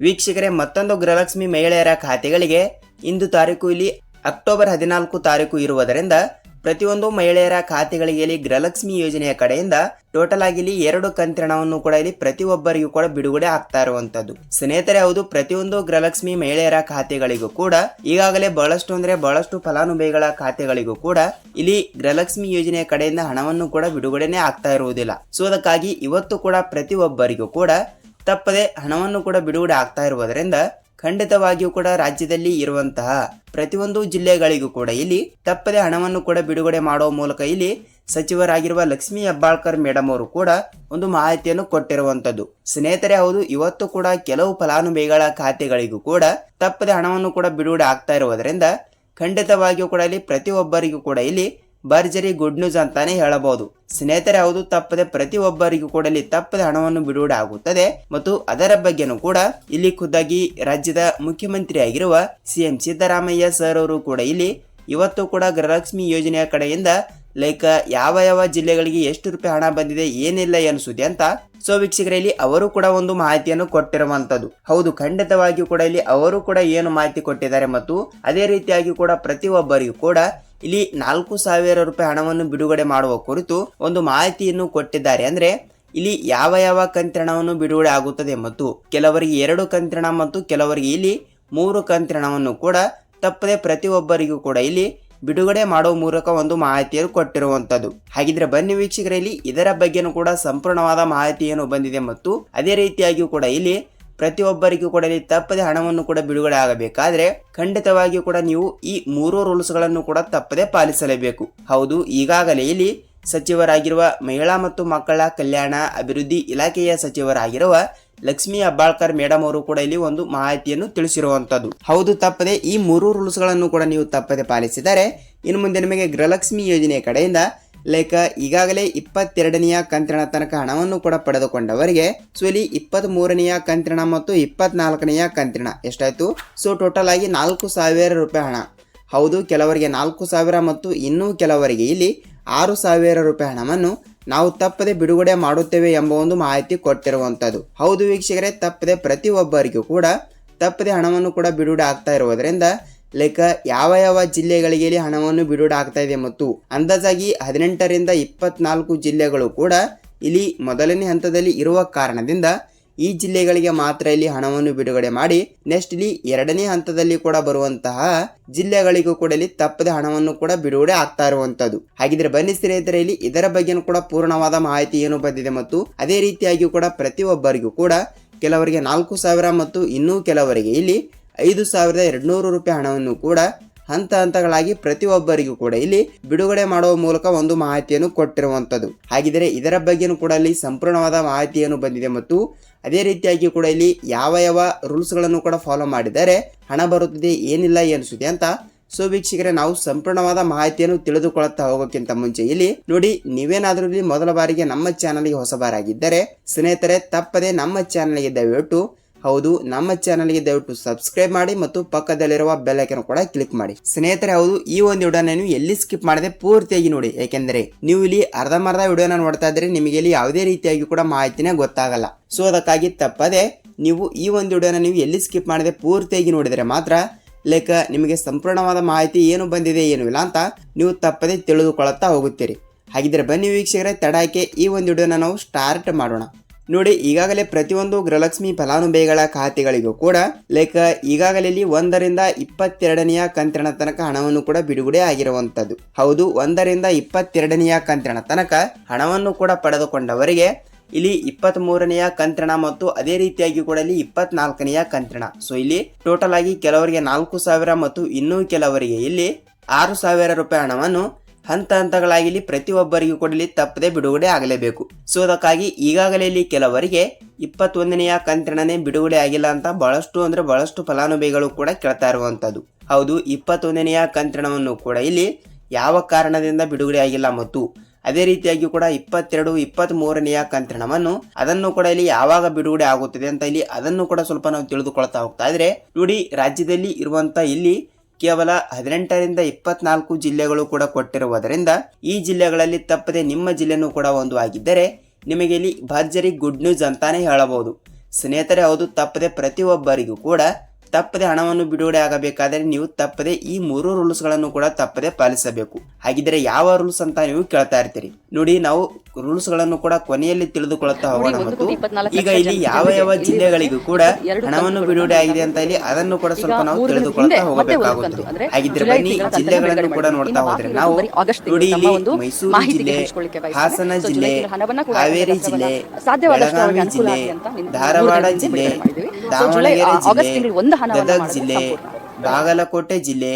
ವೀಕ್ಷಕರೇ, ಮತ್ತೊಂದು ಗೃಹಲಕ್ಷ್ಮಿ ಮಹಿಳೆಯರ ಖಾತೆಗಳಿಗೆ ಇಂದು ತಾರೀಕು ಇಲ್ಲಿ ಅಕ್ಟೋಬರ್ ಹದಿನಾಲ್ಕು ತಾರೀಕು ಇರುವುದರಿಂದ ಪ್ರತಿಯೊಂದು ಮಹಿಳೆಯರ ಖಾತೆಗಳಿಗೆ ಇಲ್ಲಿ ಗೃಹಲಕ್ಷ್ಮಿ ಯೋಜನೆಯ ಕಡೆಯಿಂದ ಟೋಟಲ್ ಆಗಿ ಇಲ್ಲಿ ಎರಡು ಕಂತ್ರಣವನ್ನು ಕೂಡ ಇಲ್ಲಿ ಪ್ರತಿಯೊಬ್ಬರಿಗೂ ಕೂಡ ಬಿಡುಗಡೆ ಆಗ್ತಾ ಇರುವಂತದ್ದು. ಸ್ನೇಹಿತರೆ, ಹೌದು, ಪ್ರತಿಯೊಂದು ಗೃಹಲಕ್ಷ್ಮಿ ಮಹಿಳೆಯರ ಖಾತೆಗಳಿಗೂ ಕೂಡ ಈಗಾಗಲೇ ಬಹಳಷ್ಟು ಅಂದ್ರೆ ಬಹಳಷ್ಟು ಫಲಾನುಭವಿಗಳ ಖಾತೆಗಳಿಗೂ ಕೂಡ ಇಲ್ಲಿ ಗೃಹಲಕ್ಷ್ಮಿ ಯೋಜನೆಯ ಕಡೆಯಿಂದ ಹಣವನ್ನು ಕೂಡ ಬಿಡುಗಡೆನೆ ಆಗ್ತಾ ಇರುವುದಿಲ್ಲ. ಸೊ, ಅದಕ್ಕಾಗಿ ಇವತ್ತು ಕೂಡ ಪ್ರತಿಯೊಬ್ಬರಿಗೂ ಕೂಡ ತಪ್ಪದೆ ಹಣವನ್ನು ಕೂಡ ಬಿಡುಗಡೆ ಆಗ್ತಾ ಇರುವುದರಿಂದ ಖಂಡಿತವಾಗಿಯೂ ಕೂಡ ರಾಜ್ಯದಲ್ಲಿ ಇರುವಂತಹ ಪ್ರತಿಯೊಂದು ಜಿಲ್ಲೆಗಳಿಗೂ ಕೂಡ ಇಲ್ಲಿ ತಪ್ಪದೆ ಹಣವನ್ನು ಕೂಡ ಬಿಡುಗಡೆ ಮಾಡುವ ಮೂಲಕ ಇಲ್ಲಿ ಸಚಿವರಾಗಿರುವ ಲಕ್ಷ್ಮೀ ಹೆಬ್ಬಾಳ್ಕರ್ ಮೇಡಮ್ ಅವರು ಕೂಡ ಒಂದು ಮಾಹಿತಿಯನ್ನು ಕೊಟ್ಟಿರುವಂತದ್ದು ಸ್ನೇಹಿತರೆ, ಹೌದು, ಇವತ್ತು ಕೂಡ ಕೆಲವು ಫಲಾನುಭವಿಗಳ ಖಾತೆಗಳಿಗೂ ಕೂಡ ತಪ್ಪದೆ ಹಣವನ್ನು ಕೂಡ ಬಿಡುಗಡೆ ಆಗ್ತಾ ಇರುವುದರಿಂದ ಖಂಡಿತವಾಗಿಯೂ ಕೂಡ ಇಲ್ಲಿ ಪ್ರತಿಯೊಬ್ಬರಿಗೂ ಕೂಡ ಇಲ್ಲಿ ಭರ್ಜರಿ ಗುಡ್ ನ್ಯೂಸ್ ಅಂತಾನೆ ಹೇಳಬಹುದು. ಸ್ನೇಹಿತರೆ, ಹೌದು, ತಪ್ಪದೆ ಪ್ರತಿಯೊಬ್ಬರಿಗೂ ಕೂಡ ಇಲ್ಲಿ ತಪ್ಪದೆ ಹಣವನ್ನು ಬಿಡುಗಡೆ ಆಗುತ್ತದೆ. ಮತ್ತು ಅದರ ಬಗ್ಗೆನೂ ಕೂಡ ಇಲ್ಲಿ ಖುದ್ದಾಗಿ ರಾಜ್ಯದ ಮುಖ್ಯಮಂತ್ರಿ ಆಗಿರುವ ಸಿಎಂ ಸಿದ್ದರಾಮಯ್ಯ ಸರ್ ಅವರು ಕೂಡ ಇಲ್ಲಿ ಇವತ್ತು ಕೂಡ ಗೃಹಲಕ್ಷ್ಮಿ ಯೋಜನೆಯ ಕಡೆಯಿಂದ ಲೈಕ್ ಯಾವ ಯಾವ ಜಿಲ್ಲೆಗಳಿಗೆ ಎಷ್ಟು ರೂಪಾಯಿ ಹಣ ಬಂದಿದೆ, ಏನಿಲ್ಲ ಎನಿಸುತ್ತೆ ಅಂತ ಸೊ ವೀಕ್ಷಕರಲ್ಲಿ ಅವರು ಕೂಡ ಒಂದು ಮಾಹಿತಿಯನ್ನು ಕೊಟ್ಟಿರುವಂತದ್ದು ಹೌದು, ಖಂಡಿತವಾಗಿಯೂ ಕೂಡ ಇಲ್ಲಿ ಅವರು ಕೂಡ ಏನು ಮಾಹಿತಿ ಕೊಟ್ಟಿದ್ದಾರೆ ಮತ್ತು ಅದೇ ರೀತಿಯಾಗಿ ಕೂಡ ಪ್ರತಿಯೊಬ್ಬರಿಗೂ ಕೂಡ ಇಲ್ಲಿ ನಾಲ್ಕು ಸಾವಿರ ರೂಪಾಯಿ ಹಣವನ್ನು ಬಿಡುಗಡೆ ಮಾಡುವ ಕುರಿತು ಒಂದು ಮಾಹಿತಿಯನ್ನು ಕೊಟ್ಟಿದ್ದಾರೆ. ಅಂದ್ರೆ ಇಲ್ಲಿ ಯಾವ ಯಾವ ಕಂತ್ರಣವನ್ನು ಬಿಡುಗಡೆ ಆಗುತ್ತದೆ ಮತ್ತು ಕೆಲವರಿಗೆ ಎರಡು ಕಂತ್ರಣ ಮತ್ತು ಕೆಲವರಿಗೆ ಇಲ್ಲಿ ಮೂರು ಕಂತ್ರಣವನ್ನು ಕೂಡ ತಪ್ಪದೆ ಪ್ರತಿಯೊಬ್ಬರಿಗೂ ಕೂಡ ಇಲ್ಲಿ ಬಿಡುಗಡೆ ಮಾಡುವ ಮೂಲಕ ಒಂದು ಮಾಹಿತಿಯನ್ನು ಕೊಟ್ಟಿರುವಂತದ್ದು. ಹಾಗಿದ್ರೆ ಬನ್ನಿ ವೀಕ್ಷಕರಲ್ಲಿ ಇದರ ಬಗ್ಗೆನೂ ಕೂಡ ಸಂಪೂರ್ಣವಾದ ಮಾಹಿತಿಯನ್ನು ಬಂದಿದೆ ಮತ್ತು ಅದೇ ರೀತಿಯಾಗಿಯೂ ಕೂಡ ಇಲ್ಲಿ ಪ್ರತಿಯೊಬ್ಬರಿಗೂ ಕೂಡ ಇಲ್ಲಿ ತಪ್ಪದೆ ಹಣವನ್ನು ಕೂಡ ಬಿಡುಗಡೆ ಆಗಬೇಕಾದ್ರೆ ಖಂಡಿತವಾಗಿಯೂ ಕೂಡ ನೀವು ಈ ಮೂರು ರೂಲ್ಸ್ಗಳನ್ನು ಕೂಡ ತಪ್ಪದೆ ಪಾಲಿಸಲೇಬೇಕು. ಹೌದು, ಈಗಾಗಲೇ ಇಲ್ಲಿ ಸಚಿವರಾಗಿರುವ ಮಹಿಳಾ ಮತ್ತು ಮಕ್ಕಳ ಕಲ್ಯಾಣ ಅಭಿವೃದ್ಧಿ ಇಲಾಖೆಯ ಸಚಿವರಾಗಿರುವ ಲಕ್ಷ್ಮೀ ಅಬ್ಬಾಳ್ಕರ್ ಮೇಡಮ್ ಅವರು ಕೂಡ ಇಲ್ಲಿ ಒಂದು ಮಾಹಿತಿಯನ್ನು ತಿಳಿಸಿರುವಂತದ್ದು. ಹೌದು, ತಪ್ಪದೆ ಈ ಮೂರು ರೂಲ್ಸ್ಗಳನ್ನು ಕೂಡ ನೀವು ತಪ್ಪದೆ ಪಾಲಿಸಿದರೆ ಇನ್ನು ಮುಂದೆ ನಿಮಗೆ ಗೃಹಲಕ್ಷ್ಮಿ ಯೋಜನೆಯ ಕಡೆಯಿಂದ ಲೈಕ್ ಈಗಾಗಲೇ ಇಪ್ಪತ್ತೆರಡನೆಯ ಕಂತಿನ ತನಕ ಹಣವನ್ನು ಕೂಡ ಪಡೆದುಕೊಂಡವರಿಗೆ ಸೊ ಇಲ್ಲಿ ಇಪ್ಪತ್ತ್ ಮೂರನೆಯ ಕಂತಿನ ಮತ್ತು ಇಪ್ಪತ್ನಾಲ್ಕನೆಯ ಕಂತಿನ ಎಷ್ಟಾಯಿತು? ಸೊ ಟೋಟಲ್ ಆಗಿ ನಾಲ್ಕು ಸಾವಿರ ರೂಪಾಯಿ ಹಣ. ಹೌದು, ಕೆಲವರಿಗೆ ನಾಲ್ಕು ಸಾವಿರ ಮತ್ತು ಇನ್ನೂ ಕೆಲವರಿಗೆ ಇಲ್ಲಿ ಆರು ಸಾವಿರ ರೂಪಾಯಿ ಹಣವನ್ನು ನಾವು ತಪ್ಪದೆ ಬಿಡುಗಡೆ ಮಾಡುತ್ತೇವೆ ಎಂಬ ಒಂದು ಮಾಹಿತಿ ಕೊಟ್ಟಿರುವಂಥದ್ದು. ಹೌದು, ವೀಕ್ಷಕರೇ, ತಪ್ಪದೆ ಪ್ರತಿಯೊಬ್ಬರಿಗೂ ಕೂಡ ತಪ್ಪದೆ ಹಣವನ್ನು ಕೂಡ ಬಿಡುಗಡೆ ಆಗ್ತಾ ಇರುವುದರಿಂದ ಲೈಕ್ ಯಾವ ಯಾವ ಜಿಲ್ಲೆಗಳಿಗೆ ಇಲ್ಲಿ ಹಣವನ್ನು ಬಿಡುಗಡೆ ಆಗ್ತಾ ಇದೆ ಮತ್ತು ಅಂದಾಜಾಗಿ ಹದಿನೆಂಟರಿಂದ ಇಪ್ಪತ್ನಾಲ್ಕು ಜಿಲ್ಲೆಗಳು ಕೂಡ ಇಲ್ಲಿ ಮೊದಲನೇ ಹಂತದಲ್ಲಿ ಇರುವ ಕಾರಣದಿಂದ ಈ ಜಿಲ್ಲೆಗಳಿಗೆ ಮಾತ್ರ ಇಲ್ಲಿ ಹಣವನ್ನು ಬಿಡುಗಡೆ ಮಾಡಿ ನೆಕ್ಸ್ಟ್ ಇಲ್ಲಿ ಎರಡನೇ ಹಂತದಲ್ಲಿ ಕೂಡ ಬರುವಂತಹ ಜಿಲ್ಲೆಗಳಿಗೂ ಕೂಡ ಇಲ್ಲಿ ತಪ್ಪದೆ ಹಣವನ್ನು ಕೂಡ ಬಿಡುಗಡೆ ಆಗ್ತಾ ಇರುವಂತದ್ದು ಹಾಗಿದ್ರೆ ಬನ್ನಿ ಸ್ನೇಹಿತರೆ, ಇಲ್ಲಿ ಇದರ ಬಗ್ಗೆನೂ ಕೂಡ ಪೂರ್ಣವಾದ ಮಾಹಿತಿ ಏನು ಬಂದಿದೆ ಮತ್ತು ಅದೇ ರೀತಿಯಾಗಿಯೂ ಕೂಡ ಪ್ರತಿಯೊಬ್ಬರಿಗೂ ಕೂಡ ಕೆಲವರಿಗೆ ನಾಲ್ಕು ಸಾವಿರ ಮತ್ತು ಇನ್ನೂ ಕೆಲವರಿಗೆ ಇಲ್ಲಿ ಐದು ಸಾವಿರದ ಎರಡುನೂರು ರೂಪಾಯಿ ಹಣವನ್ನು ಕೂಡ ಹಂತ ಹಂತಗಳಾಗಿ ಪ್ರತಿಯೊಬ್ಬರಿಗೂ ಕೂಡ ಇಲ್ಲಿ ಬಿಡುಗಡೆ ಮಾಡುವ ಮೂಲಕ ಒಂದು ಮಾಹಿತಿಯನ್ನು ಕೊಟ್ಟಿರುವಂಥದ್ದು. ಹಾಗಿದ್ರೆ ಇದರ ಬಗ್ಗೆನೂ ಕೂಡ ಇಲ್ಲಿ ಸಂಪೂರ್ಣವಾದ ಮಾಹಿತಿಯನ್ನು ಬಂದಿದೆ ಮತ್ತು ಅದೇ ರೀತಿಯಾಗಿ ಕೂಡ ಇಲ್ಲಿ ಯಾವ ಯಾವ ರೂಲ್ಸ್ಗಳನ್ನು ಕೂಡ ಫಾಲೋ ಮಾಡಿದರೆ ಹಣ ಬರುತ್ತದೆ, ಏನಿಲ್ಲ ಎನಿಸುತ್ತೆ ಅಂತ ಸೊ ವೀಕ್ಷಕರೇ, ನಾವು ಸಂಪೂರ್ಣವಾದ ಮಾಹಿತಿಯನ್ನು ತಿಳಿದುಕೊಳ್ಳುತ್ತಾ ಹೋಗೋಕ್ಕಿಂತ ಮುಂಚೆ ಇಲ್ಲಿ ನೋಡಿ, ನೀವೇನಾದರೂ ಇಲ್ಲಿ ಮೊದಲ ಬಾರಿಗೆ ನಮ್ಮ ಚಾನಲ್ಗೆ ಹೊಸಬಾರಾಗಿದ್ದರೆ, ಸ್ನೇಹಿತರೆ, ತಪ್ಪದೆ ನಮ್ಮ ಚಾನಲ್ಗೆ ದಯವಿಟ್ಟು ಹೌದು, ನಮ್ಮ ಚಾನಲ್ಗೆ ದಯವಿಟ್ಟು ಸಬ್ಸ್ಕ್ರೈಬ್ ಮಾಡಿ ಮತ್ತು ಪಕ್ಕದಲ್ಲಿರುವ ಬೆಲ್ ಐಕನ್ ಕೂಡ ಕ್ಲಿಕ್ ಮಾಡಿ. ಸ್ನೇಹಿತರೆ, ಹೌದು, ಈ ಒಂದು ವಿಡಿಯೋನ ನೀವು ಎಲ್ಲಿ ಸ್ಕಿಪ್ ಮಾಡದೆ ಪೂರ್ತಿಯಾಗಿ ನೋಡಿ. ಏಕೆಂದರೆ, ನೀವು ಇಲ್ಲಿ ಅರ್ಧಂಬರ್ಧ ವಿಡಿಯೋನ ನೋಡ್ತಾ ಇದ್ರೆ ನಿಮಗೆ ಇಲ್ಲಿ ಯಾವುದೇ ರೀತಿಯಾಗಿ ಕೂಡ ಮಾಹಿತಿನೇ ಗೊತ್ತಾಗಲ್ಲ. ಸೊ ಅದಕ್ಕಾಗಿ ತಪ್ಪದೆ, ನೀವು ಈ ಒಂದು ವಿಡಿಯೋನ ನೀವು ಎಲ್ಲಿ ಸ್ಕಿಪ್ ಮಾಡದೆ ಪೂರ್ತಿಯಾಗಿ ನೋಡಿದರೆ ಮಾತ್ರ ಲೈಕ್ ನಿಮಗೆ ಸಂಪೂರ್ಣವಾದ ಮಾಹಿತಿ ಏನು ಬಂದಿದೆ, ಏನು ಇಲ್ಲ ಅಂತ ನೀವು ತಪ್ಪದೆ ತಿಳಿದುಕೊಳ್ಳುತ್ತಾ ಹೋಗುತ್ತೀರಿ. ಹಾಗಿದ್ರೆ ಬನ್ನಿ ವೀಕ್ಷಕರೇ ತಡಾಕೆ ಈ ಒಂದು ವಿಡಿಯೋನ ನಾವು ಸ್ಟಾರ್ಟ್ ಮಾಡೋಣ. ನೋಡಿ, ಈಗಾಗಲೇ ಪ್ರತಿಯೊಂದು ಗೃಹಲಕ್ಷ್ಮಿ ಫಲಾನುಭವಿಗಳ ಖಾತೆಗಳಿಗೂ ಕೂಡ ಲೈಕ್ ಈಗಾಗಲೇ ಇಲ್ಲಿ ಒಂದರಿಂದ ಇಪ್ಪತ್ತೆರಡನೆಯ ಕಂತಿನ ತನಕ ಹಣವನ್ನು ಕೂಡ ಬಿಡುಗಡೆ ಆಗಿರುವಂತದ್ದು ಹೌದು, ಒಂದರಿಂದ ಇಪ್ಪತ್ತೆರಡನೆಯ ಕಂತಿನ ತನಕ ಹಣವನ್ನು ಕೂಡ ಪಡೆದುಕೊಂಡವರಿಗೆ ಇಲ್ಲಿ ಇಪ್ಪತ್ತ್ ಮೂರನೆಯ ಕಂತ್ರಣ ಮತ್ತು ಅದೇ ರೀತಿಯಾಗಿ ಕೂಡ ಇಲ್ಲಿ ಇಪ್ಪತ್ನಾಲ್ಕನೆಯ ಕಂತ್ರಣ. ಸೊ ಇಲ್ಲಿ ಟೋಟಲ್ ಆಗಿ ಕೆಲವರಿಗೆ ನಾಲ್ಕು ಸಾವಿರ ಮತ್ತು ಇನ್ನೂ ಕೆಲವರಿಗೆ ಇಲ್ಲಿ ಆರು ಸಾವಿರ ರೂಪಾಯಿ ಹಣವನ್ನು ಹಂತ ಹಂತಗಳಾಗಿಲಿ ಪ್ರತಿಯೊಬ್ಬರಿಗೂ ಕೊಡಲಿ ತಪ್ಪದೆ ಬಿಡುಗಡೆ ಆಗಲೇಬೇಕು. ಸೊ ಅದಕ್ಕಾಗಿ ಈಗಾಗಲೇ ಇಲ್ಲಿ ಕೆಲವರಿಗೆ ಇಪ್ಪತ್ತೊಂದನೆಯ ಕಂತಿನೇ ಬಿಡುಗಡೆ ಆಗಿಲ್ಲ ಅಂತ ಬಹಳಷ್ಟು ಅಂದ್ರೆ ಬಹಳಷ್ಟು ಫಲಾನುಭವಿಗಳು ಕೂಡ ಕೇಳ್ತಾ ಇರುವಂಥದ್ದು ಹೌದು, ಇಪ್ಪತ್ತೊಂದನೆಯ ಕಂತಿನವನ್ನು ಕೂಡ ಇಲ್ಲಿ ಯಾವ ಕಾರಣದಿಂದ ಬಿಡುಗಡೆ ಆಗಿಲ್ಲ ಮತ್ತು ಅದೇ ರೀತಿಯಾಗಿ ಕೂಡ ಇಪ್ಪತ್ತೆರಡು ಇಪ್ಪತ್ತ್ ಮೂರನೆಯ ಕಂತಿನವನ್ನು ಅದನ್ನು ಕೂಡ ಇಲ್ಲಿ ಯಾವಾಗ ಬಿಡುಗಡೆ ಆಗುತ್ತದೆ ಅಂತ ಇಲ್ಲಿ ಅದನ್ನು ಕೂಡ ಸ್ವಲ್ಪ ನಾವು ತಿಳಿದುಕೊಳ್ತಾ ಹೋಗ್ತಾ ಇದ್ರೆ, ನೋಡಿ, ರಾಜ್ಯದಲ್ಲಿ ಇರುವಂತ ಇಲ್ಲಿ ಕೇವಲ ಹದಿನೆಂಟರಿಂದ ಇಪ್ಪತ್ನಾಲ್ಕು ಜಿಲ್ಲೆಗಳು ಕೂಡ ಕೊಟ್ಟಿರುವುದರಿಂದ ಈ ಜಿಲ್ಲೆಗಳಲ್ಲಿ ತಪ್ಪದೆ ನಿಮ್ಮ ಜಿಲ್ಲೆನೂ ಕೂಡ ಒಂದು ಆಗಿದ್ದರೆ ನಿಮಗೆ ಇಲ್ಲಿ ಭರ್ಜರಿ ಗುಡ್ ನ್ಯೂಸ್ ಅಂತಾನೆ ಹೇಳಬಹುದು. ಸ್ನೇಹಿತರೆ, ಹೌದು, ತಪ್ಪದೆ ಪ್ರತಿಯೊಬ್ಬರಿಗೂ ಕೂಡ ತಪ್ಪದೆ ಹಣವನ್ನು ಬಿಡುಗಡೆ ಆಗಬೇಕಾದರೆ ನೀವು ತಪ್ಪದೆ ಈ ಮೂರು ರೂಲ್ಸ್ಗಳನ್ನು ಕೂಡ ತಪ್ಪದೆ ಪಾಲಿಸಬೇಕು. ಹಾಗಿದ್ರೆ ಯಾವ ರೂಲ್ಸ್ ಅಂತ ನೀವು ಕೇಳ್ತಾ ಇರ್ತೀರಿ? ನೋಡಿ ನಾವು ರೂಲ್ಸ್ಗಳನ್ನು ಕೂಡ ಕೊನೆಯಲ್ಲಿ ತಿಳಿದುಕೊಳ್ಳುತ್ತಾ ಹೋಗೋಣ ಮತ್ತು ಈಗ ಇಲ್ಲಿ ಯಾವ ಯಾವ ಜಿಲ್ಲೆಗಳಿಗೂ ಕೂಡ ಹಣವನ್ನು ಬಿಡುಗಡೆ ಆಗಿದೆ ಅಂತ ಇಲ್ಲಿ ಅದನ್ನು ಕೂಡ ಸ್ವಲ್ಪ ನಾವು ತಿಳಿದುಕೊಳ್ತಾ ಹೋಗಬೇಕಾಗುತ್ತೆ ಹಾಗಿದ್ರೆ ಬನ್ನಿ ಜಿಲ್ಲೆಗಳನ್ನು ಕೂಡ ನೋಡ್ತಾ. ಹೋದ್ರೆ ನಾವು ನೋಡಿ ಇಲ್ಲಿ ಮೈಸೂರು ಜಿಲ್ಲೆ ಹಾಸನ ಜಿಲ್ಲೆ ಹಾವೇರಿ ಜಿಲ್ಲೆ ಬೆಳಗಾವಿ ಜಿಲ್ಲೆ ಧಾರವಾಡ ಜಿಲ್ಲೆ ದಾವಣಗೆರೆ ಜಿಲ್ಲೆ ಗದಗ ಜಿಲ್ಲೆ ಬಾಗಲಕೋಟೆ ಜಿಲ್ಲೆ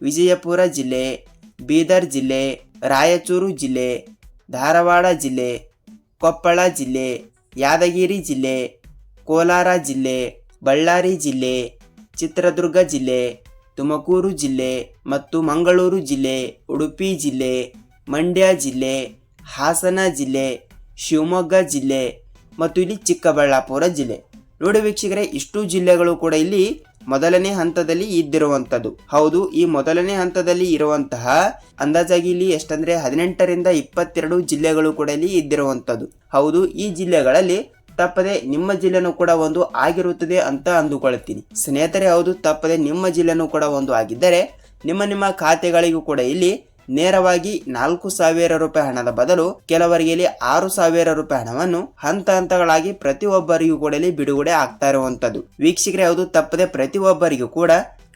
ವಿಜಯಪುರ ಜಿಲ್ಲೆ ಬೀದರ್ ಜಿಲ್ಲೆ ರಾಯಚೂರು ಜಿಲ್ಲೆ ಧಾರವಾಡ ಜಿಲ್ಲೆ ಕೊಪ್ಪಳ ಜಿಲ್ಲೆ ಯಾದಗಿರಿ ಜಿಲ್ಲೆ ಕೋಲಾರ ಜಿಲ್ಲೆ ಬಳ್ಳಾರಿ ಜಿಲ್ಲೆ ಚಿತ್ರದುರ್ಗ ಜಿಲ್ಲೆ ತುಮಕೂರು ಜಿಲ್ಲೆ ಮತ್ತು ಮಂಗಳೂರು ಜಿಲ್ಲೆ ಉಡುಪಿ ಜಿಲ್ಲೆ ಮಂಡ್ಯ ಜಿಲ್ಲೆ ಹಾಸನ ಜಿಲ್ಲೆ ಶಿವಮೊಗ್ಗ ಜಿಲ್ಲೆ ಮತ್ತು ಇಲ್ಲಿ ಚಿಕ್ಕಬಳ್ಳಾಪುರ ಜಿಲ್ಲೆ. ನೋಡಿ ವೀಕ್ಷಕರೇ, ಇಷ್ಟು ಜಿಲ್ಲೆಗಳು ಕೂಡ ಇಲ್ಲಿ ಮೊದಲನೇ ಹಂತದಲ್ಲಿ ಇದ್ದಿರುವಂಥದ್ದು. ಹೌದು, ಈ ಮೊದಲನೇ ಹಂತದಲ್ಲಿ ಇರುವಂತಹ ಅಂದಾಜಾಗಿ ಇಲ್ಲಿ ಎಷ್ಟಂದ್ರೆ ಹದಿನೆಂಟರಿಂದ ಇಪ್ಪತ್ತೆರಡು ಜಿಲ್ಲೆಗಳು ಕೂಡ ಇಲ್ಲಿ ಇದ್ದಿರುವಂಥದ್ದು. ಹೌದು, ಈ ಜಿಲ್ಲೆಗಳಲ್ಲಿ ತಪ್ಪದೆ ನಿಮ್ಮ ಜಿಲ್ಲೆನೂ ಕೂಡ ಒಂದು ಆಗಿರುತ್ತದೆ ಅಂತ ಅಂದುಕೊಳ್ಳುತ್ತೀನಿ ಸ್ನೇಹಿತರೆ, ಹೌದು, ತಪ್ಪದೆ ನಿಮ್ಮ ಜಿಲ್ಲೆನೂ ಕೂಡ ಒಂದು ಆಗಿದ್ದರೆ ನಿಮ್ಮ ನಿಮ್ಮ ಖಾತೆಗಳಿಗೂ ಕೂಡ ಇಲ್ಲಿ ನೇರವಾಗಿ ನಾಲ್ಕು ಸಾವಿರ ರೂಪಾಯಿ ಹಣದ ಬದಲು ಕೆಲವರಿಗೆ ಆರು ಸಾವಿರ ರೂಪಾಯಿ ಹಣವನ್ನು ಹಂತ ಹಂತಗಳಾಗಿ ಪ್ರತಿಯೊಬ್ಬರಿಗೂ ಕೂಡ ಇಲ್ಲಿ ಬಿಡುಗಡೆ ಆಗ್ತಾ ಇರುವಂತದ್ದು ವೀಕ್ಷಕರೇ ಯಾವುದು ತಪ್ಪದೆ ಪ್ರತಿಯೊಬ್ಬರಿಗೂ ಕೂಡ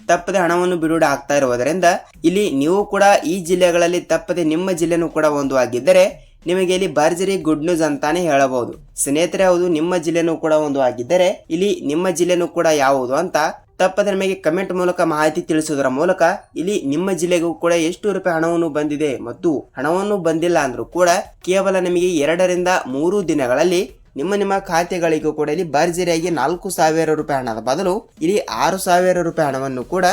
ತಪ್ಪದೆ ಹಣವನ್ನು ಬಿಡುಗಡೆ ಆಗ್ತಾ ಇರುವುದರಿಂದ ಇಲ್ಲಿ ನೀವು ಕೂಡ ಈ ಜಿಲ್ಲೆಗಳಲ್ಲಿ ತಪ್ಪದೆ ನಿಮ್ಮ ಜಿಲ್ಲೆನೂ ಕೂಡ ಒಂದು ಆಗಿದ್ದರೆ ನಿಮಗೆ ಇಲ್ಲಿ ಭರ್ಜರಿ ಗುಡ್ ನ್ಯೂಸ್ ಅಂತಾನೆ ಹೇಳಬಹುದು. ಸ್ನೇಹಿತರೆ, ಹೌದು, ನಿಮ್ಮ ಜಿಲ್ಲೆನೂ ಕೂಡ ಒಂದು ಆಗಿದ್ದರೆ ಇಲ್ಲಿ ನಿಮ್ಮ ಜಿಲ್ಲೆನೂ ಕೂಡ ಯಾವುದು ಅಂತ ತಪ್ಪದ ನಮಗೆ ಕಮೆಂಟ್ ಮೂಲಕ ಮಾಹಿತಿ ತಿಳಿಸುವುದರ ಮೂಲಕ ಇಲ್ಲಿ ನಿಮ್ಮ ಜಿಲ್ಲೆಗೂ ಕೂಡ ಎಷ್ಟು ರೂಪಾಯಿ ಹಣವನ್ನು ಬಂದಿದೆ ಮತ್ತು ಹಣವನ್ನು ಬಂದಿಲ್ಲ ಅಂದ್ರೂ ಕೂಡ ಕೇವಲ ನಿಮಗೆ ಎರಡರಿಂದ ಮೂರು ದಿನಗಳಲ್ಲಿ ನಿಮ್ಮ ನಿಮ್ಮ ಖಾತೆಗಳಿಗೂ ಕೂಡ ಇಲ್ಲಿ ಭರ್ಜರಿಯಾಗಿ ನಾಲ್ಕು ಸಾವಿರ ರೂಪಾಯಿ ಹಣದ ಬದಲು ಇಲ್ಲಿ ಆರು ಸಾವಿರ ರೂಪಾಯಿ ಹಣವನ್ನು ಕೂಡ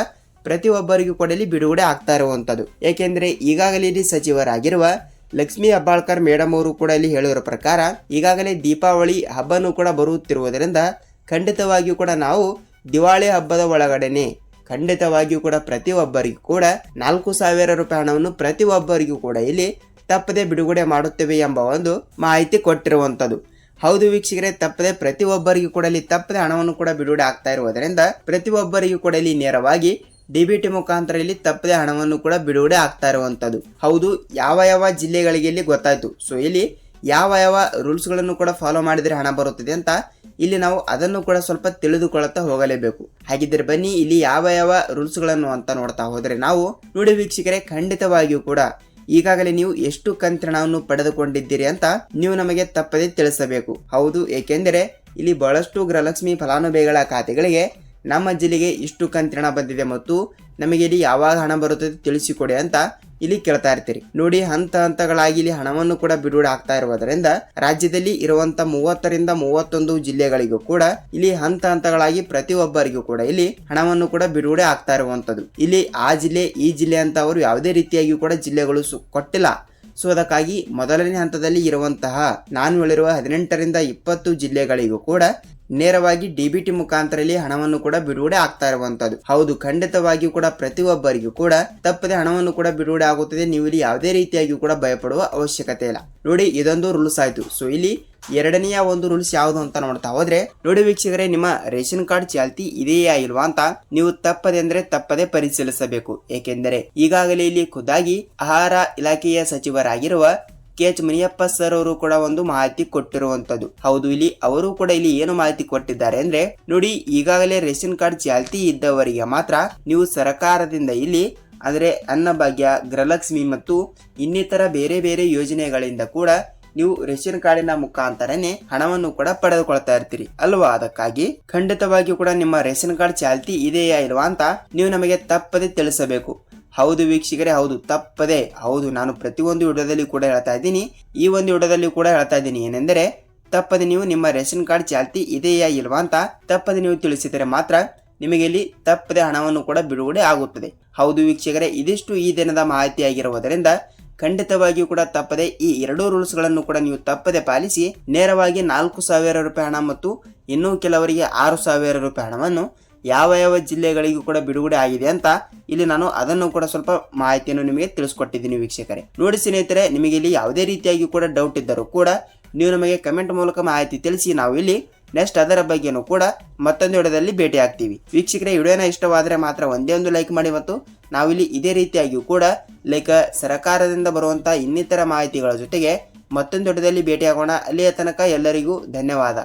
ಪ್ರತಿಯೊಬ್ಬರಿಗೂ ಕೂಡ ಇಲ್ಲಿ ಬಿಡುಗಡೆ ಆಗ್ತಾ ಇರುವಂತದ್ದು ಏಕೆಂದರೆ ಈಗಾಗಲೇ ಇಲ್ಲಿ ಸಚಿವರಾಗಿರುವ ಲಕ್ಷ್ಮೀ ಅಬ್ಬಾಳ್ಕರ್ ಮೇಡಮ್ ಅವರು ಕೂಡ ಇಲ್ಲಿ ಹೇಳಿರೋ ಪ್ರಕಾರ ಈಗಾಗಲೇ ದೀಪಾವಳಿ ಹಬ್ಬನೂ ಕೂಡ ಬರುತ್ತಿರುವುದರಿಂದ ಖಂಡಿತವಾಗಿಯೂ ಕೂಡ ನಾವು ದಿವಾಳಿ ಹಬ್ಬದ ಒಳಗಡೆನೆ ಖಂಡಿತವಾಗಿಯೂ ಕೂಡ ಪ್ರತಿಯೊಬ್ಬರಿಗೂ ಕೂಡ ನಾಲ್ಕು ಸಾವಿರ ರೂಪಾಯಿ ಹಣವನ್ನು ಪ್ರತಿಯೊಬ್ಬರಿಗೂ ಕೂಡ ಇಲ್ಲಿ ತಪ್ಪದೆ ಬಿಡುಗಡೆ ಮಾಡುತ್ತೇವೆ ಎಂಬ ಒಂದು ಮಾಹಿತಿ ಕೊಟ್ಟಿರುವಂಥದ್ದು. ಹೌದು ವೀಕ್ಷಕರೇ, ತಪ್ಪದೆ ಪ್ರತಿಯೊಬ್ಬರಿಗೂ ಕೂಡ ಇಲ್ಲಿ ತಪ್ಪದೆ ಹಣವನ್ನು ಕೂಡ ಬಿಡುಗಡೆ ಆಗ್ತಾ ಇರುವುದರಿಂದ ಪ್ರತಿಯೊಬ್ಬರಿಗೂ ಕೂಡ ಇಲ್ಲಿ ನೇರವಾಗಿ ಡಿಬಿಟಿ ಮುಖಾಂತರ ಇಲ್ಲಿ ತಪ್ಪದೆ ಹಣವನ್ನು ಕೂಡ ಬಿಡುಗಡೆ ಆಗ್ತಾ ಇರುವಂಥದ್ದು ಹೌದು, ಯಾವ ಯಾವ ಜಿಲ್ಲೆಗಳಿಗೆ ಇಲ್ಲಿ ಗೊತ್ತಾಯಿತು. ಸೊ ಇಲ್ಲಿ ಯಾವ ಯಾವ ರೂಲ್ಸ್ಗಳನ್ನು ಕೂಡ ಫಾಲೋ ಮಾಡಿದರೆ ಹಣ ಬರುತ್ತದೆ ಅಂತ ಇಲ್ಲಿ ನಾವು ಅದನ್ನು ಕೂಡ ಸ್ವಲ್ಪ ತಿಳಿದುಕೊಳ್ಳುತ್ತಾ ಹೋಗಲೇಬೇಕು. ಹಾಗಿದ್ದರೆ ಬನ್ನಿ, ಇಲ್ಲಿ ಯಾವ ಯಾವ ರೂಲ್ಸ್ಗಳನ್ನು ಅಂತ ನೋಡ್ತಾ ಹೋದರೆ ನಾವು ನೋಡಿ ವೀಕ್ಷಕರೇ, ಖಂಡಿತವಾಗಿಯೂ ಕೂಡ ಈಗಾಗಲೇ ನೀವು ಎಷ್ಟು ಕಂತ್ರಣವನ್ನು ಪಡೆದುಕೊಂಡಿದ್ದೀರಿ ಅಂತ ನೀವು ನಮಗೆ ತಪ್ಪದೇ ತಿಳಿಸಬೇಕು. ಹೌದು, ಏಕೆಂದರೆ ಇಲ್ಲಿ ಬಹಳಷ್ಟು ಗೃಹಲಕ್ಷ್ಮಿ ಫಲಾನುಭವಿಗಳ ಖಾತೆಗಳಿಗೆ ನಮ್ಮ ಜಿಲ್ಲೆಗೆ ಇಷ್ಟು ಕಂತಿಣ ಬಂದಿದೆ ಮತ್ತು ನಮಗೆ ಇಲ್ಲಿ ಯಾವಾಗ ಹಣ ಬರುತ್ತದೆ ತಿಳಿಸಿಕೊಡಿ ಅಂತ ಇಲ್ಲಿ ಕೇಳ್ತಾ ಇರ್ತೀರಿ. ನೋಡಿ, ಹಂತ ಹಂತಗಳಾಗಿ ಇಲ್ಲಿ ಹಣವನ್ನು ಕೂಡ ಬಿಡುಗಡೆ ಆಗ್ತಾ ಇರುವುದರಿಂದ ರಾಜ್ಯದಲ್ಲಿ ಇರುವಂತ ಮೂವತ್ತರಿಂದ ಮೂವತ್ತೊಂದು ಜಿಲ್ಲೆಗಳಿಗೂ ಕೂಡ ಇಲ್ಲಿ ಹಂತ ಹಂತಗಳಾಗಿ ಪ್ರತಿಯೊಬ್ಬರಿಗೂ ಕೂಡ ಇಲ್ಲಿ ಹಣವನ್ನು ಕೂಡ ಬಿಡುಗಡೆ ಆಗ್ತಾ ಇರುವಂತದ್ದು ಇಲ್ಲಿ ಆ ಜಿಲ್ಲೆ, ಈ ಜಿಲ್ಲೆ ಅಂತ ಅವರು ಯಾವುದೇ ರೀತಿಯಾಗಿ ಕೂಡ ಜಿಲ್ಲೆಗಳು ಕೊಟ್ಟಿಲ್ಲ. ಸೊ, ಅದಕ್ಕಾಗಿ ಮೊದಲನೇ ಹಂತದಲ್ಲಿ ಇರುವಂತಹ, ನಾನು ಹೇಳಿರುವ ಹದಿನೆಂಟರಿಂದ ಇಪ್ಪತ್ತು ಜಿಲ್ಲೆಗಳಿಗೂ ಕೂಡ ನೇರವಾಗಿ ಡಿಬಿಟಿ ಮುಖಾಂತರ ಇಲ್ಲಿ ಹಣವನ್ನು ಕೂಡ ಬಿಡುಗಡೆ ಆಗ್ತಾ ಇರುವಂತದ್ದು ಹೌದು, ಖಂಡಿತವಾಗಿಯೂ ಕೂಡ ಪ್ರತಿಯೊಬ್ಬರಿಗೂ ಕೂಡ ತಪ್ಪದೆ ಹಣವನ್ನು ಕೂಡ ಬಿಡುಗಡೆ ಆಗುತ್ತದೆ. ನೀವು ಇಲ್ಲಿ ಯಾವುದೇ ರೀತಿಯಾಗಿಯೂ ಕೂಡ ಭಯಪಡುವ ಅವಶ್ಯಕತೆ ಇಲ್ಲ. ನೋಡಿ, ಇದೊಂದು ರೂಲ್ಸ್ ಆಯ್ತು. ಸೊ ಇಲ್ಲಿ ಎರಡನೆಯ ಒಂದು ರೂಲ್ಸ್ ಯಾವುದು ಅಂತ ನೋಡ್ತಾ ಹೋದ್ರೆ, ನೋಡಿ ವೀಕ್ಷಕರೇ, ನಿಮ್ಮ ರೇಷನ್ ಕಾರ್ಡ್ ಚಾಲ್ತಿ ಇದೆಯಾ ಇಲ್ವಾ ಅಂತ ನೀವು ತಪ್ಪದೆ ಅಂದ್ರೆ ತಪ್ಪದೆ ಪರಿಶೀಲಿಸಬೇಕು. ಏಕೆಂದರೆ ಈಗಾಗಲೇ ಇಲ್ಲಿ ಖುದ್ದಾಗಿ ಆಹಾರ ಇಲಾಖೆಯ ಸಚಿವರಾಗಿರುವ ಕೆ ಎಚ್ ಮುನಿಯಪ್ಪ ಸರ್ ಅವರು ಕೂಡ ಒಂದು ಮಾಹಿತಿ ಕೊಟ್ಟಿರುವಂತದ್ದು. ಹೌದು, ಇಲ್ಲಿ ಅವರು ಕೂಡ ಇಲ್ಲಿ ಏನು ಮಾಹಿತಿ ಕೊಟ್ಟಿದ್ದಾರೆ ಅಂದ್ರೆ, ನೋಡಿ, ಈಗಾಗಲೇ ರೇಷನ್ ಕಾರ್ಡ್ ಚಾಲ್ತಿ ಇದ್ದವರಿಗೆ ಮಾತ್ರ ನೀವು ಸರ್ಕಾರದಿಂದ ಇಲ್ಲಿ, ಅಂದ್ರೆ ಅನ್ನಭಾಗ್ಯ, ಗೃಹಲಕ್ಷ್ಮಿ ಮತ್ತು ಇನ್ನಿತರ ಬೇರೆ ಬೇರೆ ಯೋಜನೆಗಳಿಂದ ಕೂಡ ನೀವು ರೇಷನ್ ಕಾರ್ಡಿನ ಮುಖಾಂತರನೇ ಹಣವನ್ನು ಕೂಡ ಪಡೆದುಕೊಳ್ತಾ ಇರ್ತೀರಿ. ಅಲ್ವಾ? ಅದಕ್ಕಾಗಿ ಖಂಡಿತವಾಗಿಯೂ ಕೂಡ ನಿಮ್ಮ ರೇಷನ್ ಕಾರ್ಡ್ ಚಾಲ್ತಿ ಇದೆಯಾ ಇಲ್ವಾ ಅಂತ ನೀವು ನಮಗೆ ತಪ್ಪದೆ ತಿಳಿಸಬೇಕು. ಹೌದು ವೀಕ್ಷಕರೇ, ಹೌದು, ತಪ್ಪದೆ, ಹೌದು, ನಾನು ಪ್ರತಿಯೊಂದು ವಿಡಿಯೋದಲ್ಲಿ ಕೂಡ ಹೇಳ್ತಾ ಇದ್ದೀನಿ. ಈ ಒಂದು ವಿಡಿಯೋದಲ್ಲಿ ಕೂಡ ಹೇಳ್ತಾ ಇದ್ದೀನಿ ಏನೆಂದರೆ, ತಪ್ಪದೆ ನೀವು ನಿಮ್ಮ ರೇಷನ್ ಕಾರ್ಡ್ ಚಾಲ್ತಿ ಇದೆಯಾ ಇಲ್ವಾ ಅಂತ ತಪ್ಪದೆ ನೀವು ತಿಳಿಸಿದರೆ ಮಾತ್ರ ನಿಮಗೆ ಇಲ್ಲಿ ತಪ್ಪದೆ ಹಣವನ್ನು ಕೂಡ ಬಿಡುಗಡೆ ಆಗುತ್ತದೆ. ಹೌದು ವೀಕ್ಷಕರೇ, ಇದಿಷ್ಟು ಈ ದಿನದ ಮಾಹಿತಿಯಾಗಿರುವುದರಿಂದ ಖಂಡಿತವಾಗಿಯೂ ಕೂಡ ತಪ್ಪದೆ ಈ ಎರಡೂ ರೂಲ್ಸ್ಗಳನ್ನು ಕೂಡ ನೀವು ತಪ್ಪದೆ ಪಾಲಿಸಿ ನೇರವಾಗಿ ನಾಲ್ಕು ಸಾವಿರ ರೂಪಾಯಿ ಹಣ ಮತ್ತು ಇನ್ನೂ ಕೆಲವರಿಗೆ ಆರು ಸಾವಿರ ರೂಪಾಯಿ ಹಣವನ್ನು ಯಾವ ಯಾವ ಜಿಲ್ಲೆಗಳಿಗೂ ಕೂಡ ಬಿಡುಗಡೆ ಆಗಿದೆ ಅಂತ ಇಲ್ಲಿ ನಾನು ಅದನ್ನು ಕೂಡ ಸ್ವಲ್ಪ ಮಾಹಿತಿಯನ್ನು ನಿಮಗೆ ತಿಳಿಸ್ಕೊಟ್ಟಿದ್ದೀನಿ ವೀಕ್ಷಕರೇ. ನೋಡಿ ಸ್ನೇಹಿತರೆ, ನಿಮಗೆ ಇಲ್ಲಿ ಯಾವುದೇ ರೀತಿಯಾಗಿ ಕೂಡ ಡೌಟ್ ಇದ್ದರೂ ಕೂಡ ನೀವು ನಮಗೆ ಕಮೆಂಟ್ ಮೂಲಕ ಮಾಹಿತಿ ತಿಳಿಸಿ ನಾವು ಇಲ್ಲಿ ನೆಕ್ಸ್ಟ್ ಅದರ ಬಗ್ಗೆನೂ ಕೂಡ ಮತ್ತೊಂದು ವಿಡಿಯೋದಲ್ಲಿ ಭೇಟಿ ಆಗ್ತೀವಿ ವೀಕ್ಷಕರೇ, ವಿಡಿಯೋನ ಇಷ್ಟವಾದರೆ ಮಾತ್ರ ಒಂದೇ ಒಂದು ಲೈಕ್ ಮಾಡಿ ಮತ್ತು ನಾವಿಲ್ಲಿ ಇದೇ ರೀತಿಯಾಗಿಯೂ ಕೂಡ ಲೈಕ್ ಸರ್ಕಾರದಿಂದ ಬರುವಂಥ ಇನ್ನಿತರ ಮಾಹಿತಿಗಳ ಜೊತೆಗೆ ಮತ್ತೊಂದು ವಿಡಿಯೋದಲ್ಲಿ ಭೇಟಿಯಾಗೋಣ. ಅಲ್ಲಿಯ ತನಕ ಎಲ್ಲರಿಗೂ ಧನ್ಯವಾದ.